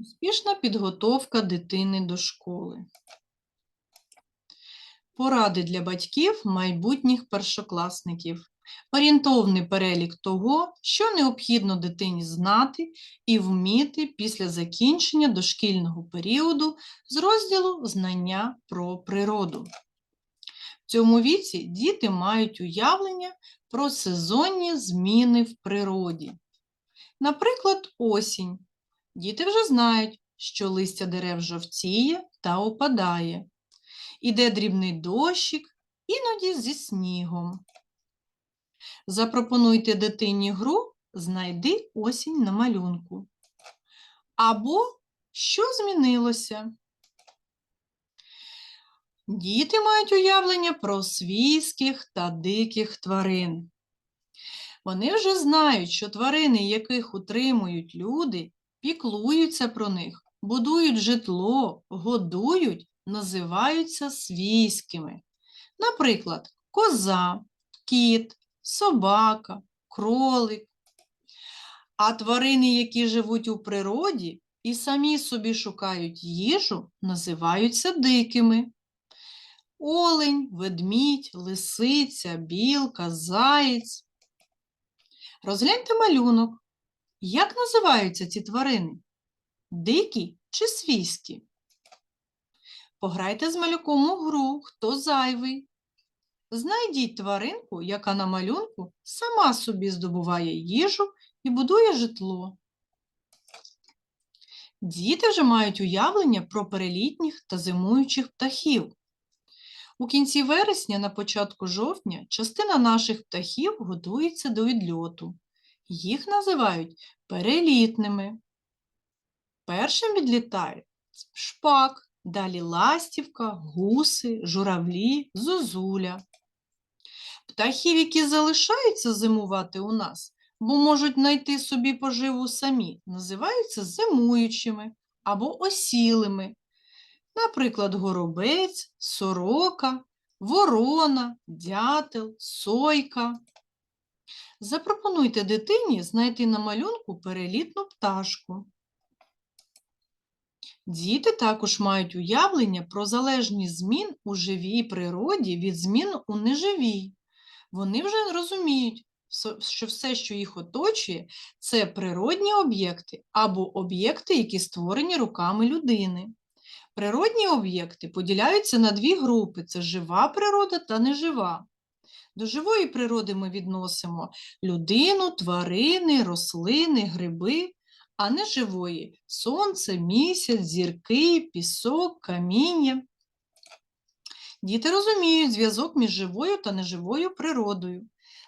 Успішна підготовка дитини до школи. Поради для батьків майбутніх першокласників. Орієнтовний перелік того, що необхідно дитині знати і вміти після закінчення дошкільного періоду з розділу Знання про природу. В цьому віці діти мають уявлення про сезонні зміни в природі. Наприклад, осінь. Діти вже знають, що листя дерев жовтіє та опадає. Іде дрібний дощик, іноді зі снігом. Запропонуйте дитині гру Знайди осінь на малюнку. Або що змінилося? Діти мають уявлення про свійських та диких тварин. Вони вже знають, що тварини, яких утримують люди, піклуються про них, будують житло, годують, називаються свійськими. Наприклад, коза, кіт, собака, кролик. А тварини, які живуть у природі і самі собі шукають їжу, називаються дикими. Олень, ведмідь, лисиця, білка, заєць. Розгляньте малюнок. Як називаються ці тварини? Дикі чи свійські? Пограйте з малюком у гру, хто зайвий. Знайдіть тваринку, яка на малюнку сама собі здобуває їжу і будує житло. Діти вже мають уявлення про перелітніх та зимуючих птахів. У кінці вересня, на початку жовтня, частина наших птахів готується до відльоту. Їх називають перелітними. Першим відлітають шпак, далі ластівка, гуси, журавлі, зозуля. Птахів, які залишаються зимувати у нас, бо можуть знайти собі поживу самі, називаються зимуючими або осілими. Наприклад, горобець, сорока, ворона, дятел, сойка. Запропонуйте дитині знайти на малюнку перелітну пташку. Діти також мають уявлення про залежність змін у живій природі від змін у неживій. Вони вже розуміють, що все, що їх оточує, це природні об'єкти або об'єкти, які створені руками людини. Природні об'єкти поділяються на дві групи: це жива природа та нежива. До живої природи ми відносимо людину, тварини, рослини, гриби, а неживої сонце, місяць, зірки, пісок, каміння. Діти розуміють зв'язок між живою та неживою природою.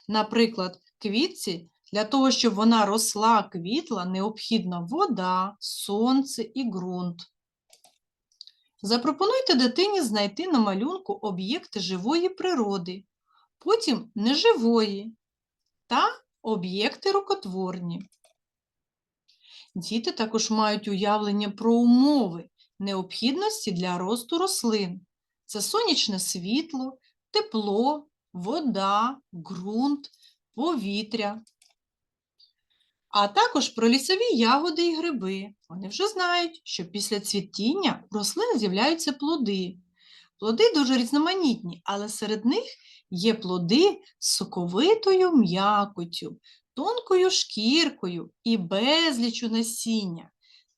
Наприклад, квітці для того, щоб вона росла, квітла, необхідна вода, сонце і ґрунт. Запропонуйте дитині знайти на малюнку об'єкти живої природи, потім неживої та об'єкти рукотворні. Діти також мають уявлення про умови необхідності для росту рослин. Це сонячне світло, тепло, вода, ґрунт, повітря. А також про лісові ягоди і гриби. Вони вже знають, що після цвітіння у рослин з'являються плоди. Плоди дуже різноманітні, але серед них є плоди з соковитою м'якотю, тонкою шкіркою і безлічу насіння.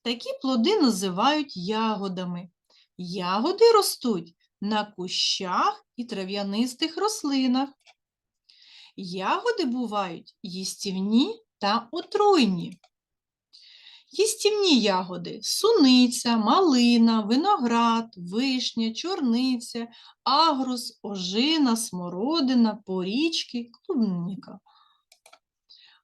Такі плоди називають ягодами. Ягоди ростуть на кущах і трав'янистих рослинах. Ягоди бувають їстівні та отруйні. Їстівні ягоди суниця, малина, виноград, вишня, чорниця, агрус, ожина, смородина, порічки, клубніка.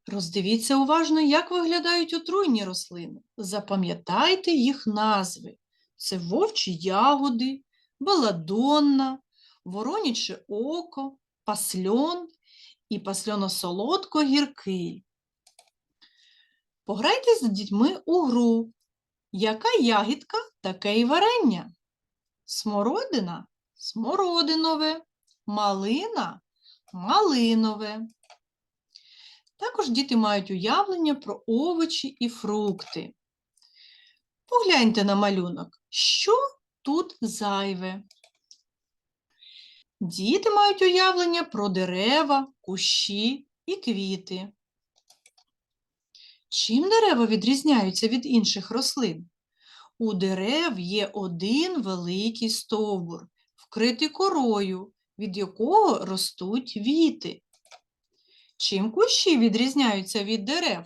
Роздивіться уважно, як виглядають отруйні рослини. Запам'ятайте їх назви. Це вовчі ягоди, беладонна, вороняче око, пасльон і пасльоно-солодко-гіркий. Пограйте з дітьми у гру. Яка ягідка, таке й варення. Смородина смородинове, малина малинове. Також діти мають уявлення про овочі і фрукти. Погляньте на малюнок. Що тут зайве? Діти мають уявлення про дерева, кущі і квіти. Чим дерева відрізняються від інших рослин? У дерев є один великий стовбур, вкритий корою, від якого ростуть віти. Чим кущі відрізняються від дерев?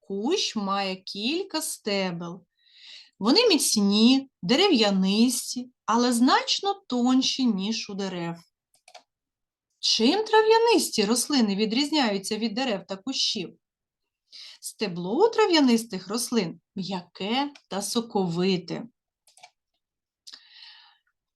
Кущ має кілька стебел. Вони міцні, дерев'янисті, але значно тонші, ніж у дерев. Чим трав'янисті рослини відрізняються від дерев та кущів? Стебло трав'янистих рослин м'яке та соковите.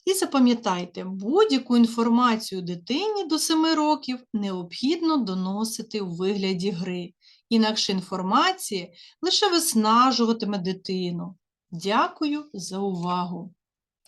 І запам'ятайте, будь-яку інформацію дитині до 7 років необхідно доносити у вигляді гри. Інакше інформація лише виснажуватиме дитину. Дякую за увагу!